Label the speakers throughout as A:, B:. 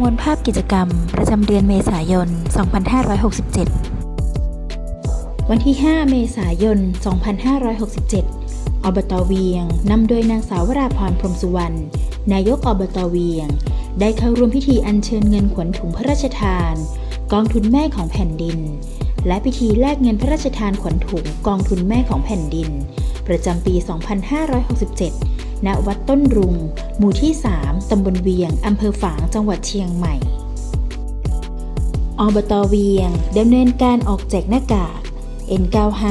A: มวลภาพกิจกรรม ประจำเดือนเมษายน 2567 วันที่ 5 เมษายน 2567 อบตเวียงนำโดยนางสาววราพรพรมสุวรรณ นายกอบตเวียง ได้เข้าร่วมพิธีอัญเชิญเงินขวัญถุงพระราชทาน กองทุนแม่ของแผ่นดิน และพิธีแลกเงินพระราชทานขวัญถุงกองทุนแม่ของแผ่นดิน ประจำปี 2567 ณวัดต้นรุง หมู่ที่ 3 ตำบลเวียง อำเภอฝาง จังหวัดเชียงใหม่ อบตเวียงดำเนินการออกแจกหน้ากาก N95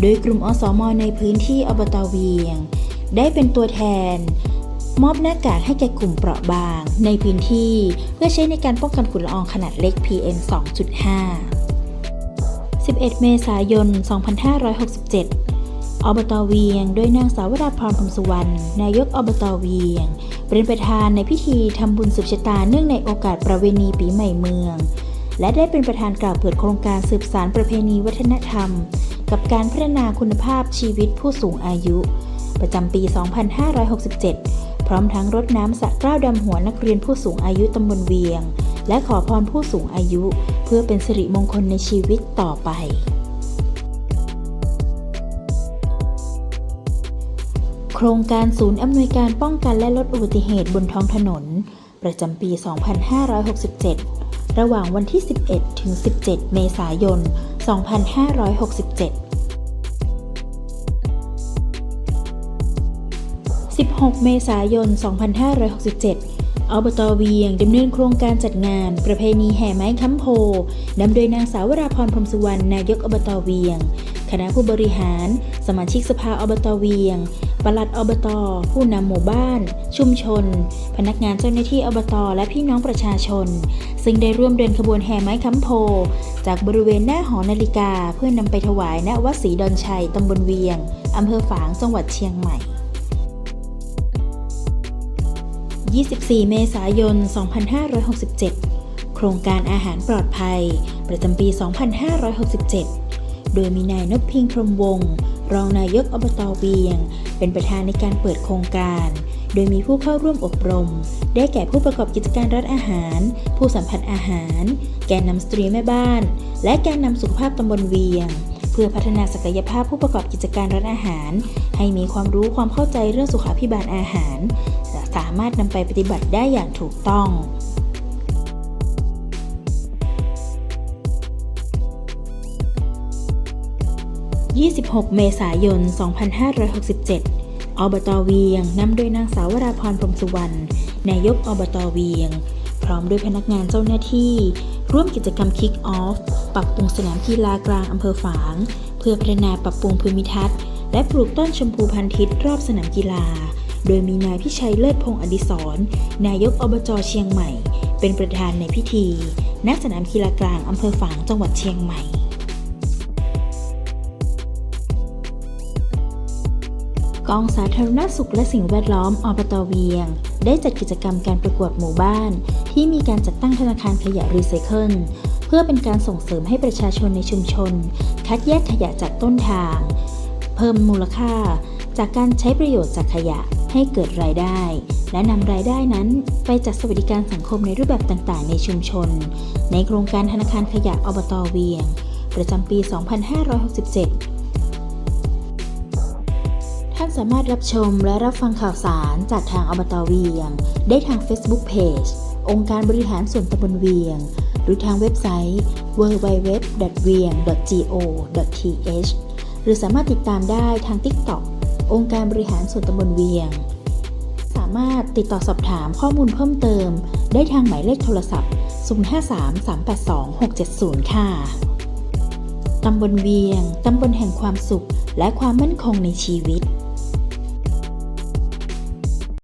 A: โดยกลุ่มอสมในพื้นที่อบตเวียง ได้เป็นตัวแทน มอบหน้ากากให้แก่กลุ่มเปราะบาง ในพื้นที่เพื่อใช้ในการป้องกันฝุ่นละอองขนาดเล็ก PM 2.5 11 เมษายน 2567 อบตเวียง โดยนางสาววราพรพรมสุวรรณ นายกอบตเวียง เป็นประธานในพิธีทำบุญสืบชะตาเนื่องในโอกาสประเวณีปีใหม่เมือง และได้เป็นประธานกล่าวเปิดโครงการสืบสารประเพณีวัฒนธรรม กับการพัฒนาคุณภาพชีวิตผู้สูงอายุ ประจำปี 2567 พร้อมทั้งรดน้ำสระเกล้าดำหัวนักเรียนผู้สูงอายุตำบลเวียง และขอพรผู้สูงอายุ เพื่อเป็นสิริมงคลในชีวิตต่อไป โครงการศูนย์อำนวยการป้องกันและลดอุบัติเหตุบนท้องถนน ประจำปี 2567 ระหว่างวันที่ 11 ถึง 17 เมษายน 2567 16 เมษายน 2567 อบตเวียงดำเนินโครงการจัดงาน ประเพณีแห่ไม้ค้ำโพนำโดยนางสาววราพรพรมสุวรรณนายกอบตเวียง คณะผู้บริหาร สมาชิกสภาอบตเวียง ปลัดอบต ผู้นำหมู่บ้าน ชุมชน พนักงานเจ้าหน้าที่อบต และพี่น้องประชาชน ซึ่งได้ร่วมเดินขบวนแห่ไม้ค้ำโพ จากบริเวณหน้าหอนาฬิกา เพื่อนำไปถวายณวัดศรีดอนชัยตำบลเวียงอำเภอฝางจังหวัดเชียงใหม่24 เมษายน 2567 โครงการอาหารปลอดภัย ประจำปี 2567 โดยมีนายนพพิงค์พรมวงศ์ รองนายกอบตเวียง เป็นประธานในการเปิดโครงการ โดยมีผู้เข้าร่วมอบรม ได้แก่ผู้ประกอบกิจการร้านอาหาร ผู้สัมผัสอาหาร แกนนำสตรีแม่บ้าน และแกนนำสุขภาพตำบลเวียง เพื่อพัฒนาศักยภาพผู้ประกอบกิจการร้านอาหาร ให้มีความรู้ความเข้าใจเรื่องสุขาภิบาลอาหารและสามารถนำไปปฏิบัติได้อย่างถูกต้อง 26 เมษายน 2567 อบตเวียงนำโดยนางสาววราพรพรมสุวรรณ นายกอบตเวียง พร้อมด้วยพนักงานเจ้าหน้าที่ ร่วมกิจกรรมคิกออฟ ปรับปรุงสนามกีฬากลางอำเภอฝาง เพื่อพัฒนาปรับปรุงภูมิทัศน์ และปลูกต้นชมพูพันธุ์ทิศรอบสนามกีฬา โดยมีนายพิชัยเลิศพงศ์อดิศรนายกอบจเชียงใหม่ เป็นประธานในพิธีณสนามกีฬากลางอำเภอฝางจังหวัดเชียงใหม่ กองสาธารณสุขและสิ่งแวดล้อมอบตเวียง ได้จัดกิจกรรมการประกวดหมู่บ้าน ที่มีการจัดตั้งธนาคารขยะรีไซเคิลเพื่อเป็นการส่งเสริมให้ประชาชนในชุมชน คัดแยกขยะจากต้นทาง เพิ่มมูลค่า จากการใช้ประโยชน์จากขยะให้เกิดรายได้ และนำรายได้นั้นไปจัดสวัสดิการสังคมในรูปแบบต่างๆ ในชุมชน ในโครงการธนาคารขยะอบตเวียง ประจำปี 2567 ท่านสามารถรับชมและรับฟังข่าวสารจากทางอบตเวียง ได้ทาง Facebook Page องค์การบริหารส่วนตำบลเวียง หรือทางเว็บไซต์ www.vieng.go.th หรือสามารถติดตามได้ทาง TikTok องค์การบริหารส่วนตำบลเวียง สามารถติดต่อสอบถามข้อมูลเพิ่มเติม ได้ทางหมายเลขโทรศัพท์ 053382ค่ะตำบลเวียง ตำบลแห่งความสุขและความมั่นคงในชีวิต